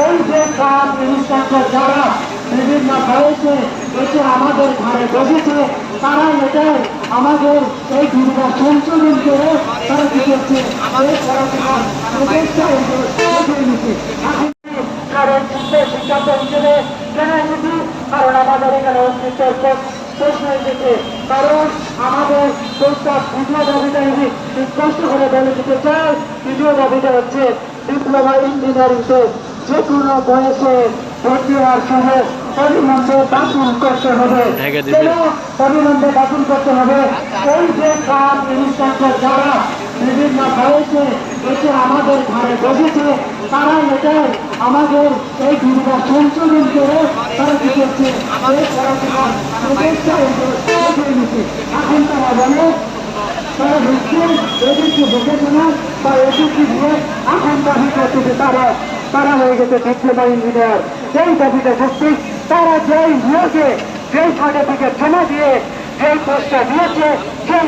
এই যে কাজ যারা বিভিন্ন বয়সে এসে আমাদের ঘরে বসেছে তারা এটাই আমাদের এই দুর্গা সংশোধন করে তারা কি করছে? কারণ কেন কারণ আমাদের এখানে অস্তিত্বের কারণ আমাদের প্রস্তাব দ্বিতীয় দাবিটা স্পষ্ট করে বলে দিতে চাই দ্বিতীয় দাবিটা হচ্ছে ডিপ্লোমা ইঞ্জিনিয়ারিংতে যে কোনো বয়সে ভর্তি হওয়ার অবিলম্বে বাতিল করতে হবে। কেন অবিলম্বে বাতিল করতে হবে? এই যে কাজ জিনিসপত্র যারা বিভিন্ন বয়সে এসে আমাদের ঘরে বসেছে তারা এটাই আমাদের এই দুর্গা সংশোধন করে তারা কি করছে? এই পড়াশোনার প্রচেষ্টা এখন তারা বলে তারা হচ্ছে এদিকে ভোকেশনাল বা এদিকে দিয়ে এখন দাবি করতেছে তারা তারা হয়ে গেছে ডিপ্লোমা ইঞ্জিনিয়ার এই দাবিতে সত্যি তারা যেই নিয়োগে, যেই সার্টিফিকেট জমা দিয়ে যেই পোস্টটা দিয়েছে, সেই